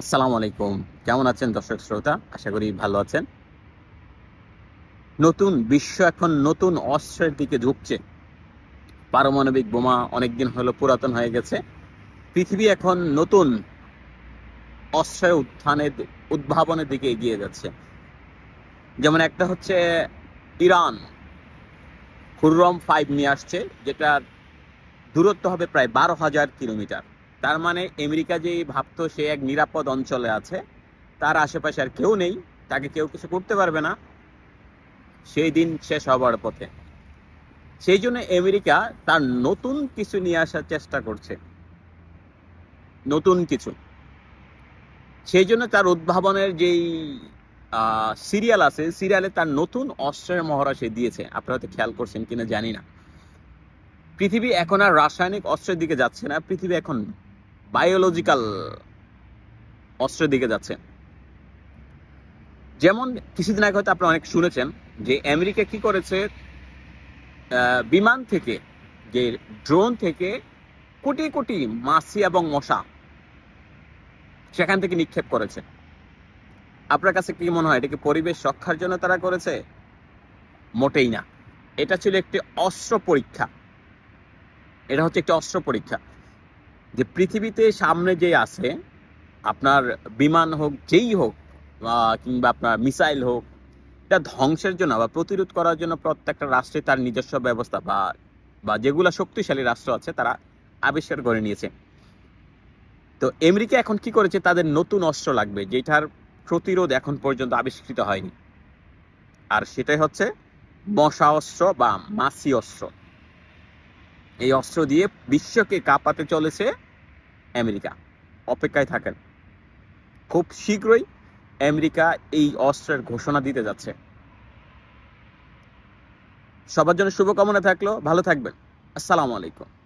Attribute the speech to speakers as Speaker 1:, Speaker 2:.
Speaker 1: আসসালামু আলাইকুম। কেমন আছেন দর্শক শ্রোতা? আশা করি ভালো আছেন। নতুন বিশ্ব এখন নতুন অস্ত্রের দিকে ঝুঁকছে। পারমাণবিক বোমা অনেকদিন হলো পুরাতন হয়ে গেছে। পৃথিবী এখন নতুন অস্ত্রের উত্থানের উদ্ভাবনের দিকে এগিয়ে যাচ্ছে। যেমন একটা হচ্ছে ইরান খুররম ফাইভ নিয়ে আসছে যেটা দূরত্ব হবে প্রায় বারো হাজার কিলোমিটার। তার মানে আমেরিকা যে ভাবতো সে এক নিরাপদ অঞ্চলে আছে, তার আশেপাশে আর কেউ নেই, তাকে কেউ কিছু করতে পারবে না। সেই দিন শেষ হবার পথে। সেই জন্য আমেরিকা তার নতুন কিছু নিয়ে আসার চেষ্টা করছে। নতুন কিছু। সেই জন্য তার উদ্ভাবনের যেই সিরিয়াল আছে, সিরিয়ালে তার নতুন অস্ত্রের মহড়া সে দিয়েছে। আপনারা হয়তো খেয়াল করছেন কিনা জানি না। পৃথিবী এখন আর রাসায়নিক অস্ত্রের দিকে যাচ্ছে না, পৃথিবী এখন বায়োলজিক্যাল অস্ত্রের দিকে যাচ্ছে। যেমন কিছুদিন আগে হয়তো আপনারা অনেক শুনেছেন যে আমেরিকা কি করেছে বিমান থেকে, যে ড্রোন থেকে কোটি কোটি মাছি এবং মশা সেখান থেকে নিক্ষেপ করেছে। আপনার কাছে কি মনে হয়, এটা কি পরিবেশ রক্ষার জন্য তারা করেছে? মোটেই না। এটা ছিল একটি অস্ত্র পরীক্ষা। এটা হচ্ছে একটি অস্ত্র পরীক্ষা। যে পৃথিবীতে সামনে যে আছে, আপনার বিমান হোক, যেই হোক কিংবা আপনার মিসাইল হোক, এটা ধ্বংসের জন্য বা প্রতিরোধ করার জন্য প্রত্যেকটা রাষ্ট্রে তার নিজস্ব ব্যবস্থা বা বা যেগুলো শক্তিশালী রাষ্ট্র আছে, তারা আবিষ্কার করে নিয়েছে। তো আমেরিকা এখন কি করেছে? তাদের নতুন অস্ত্র লাগবে যেটার প্রতিরোধ এখন পর্যন্ত আবিষ্কৃত হয়নি। আর সেটাই হচ্ছে মশা অস্ত্র বা মাসি অস্ত্র। এই অস্ত্র দিয়ে বিশ্বকে কাঁপাতে চলেছে আমেরিকা। অপেক্ষায় থাকেন। খুব শীঘ্রই আমেরিকা এই অস্ত্রের ঘোষণা দিতে যাচ্ছে। সবার জন্য শুভকামনা থাকল। ভালো থাকবেন। আসসালামু আলাইকুম।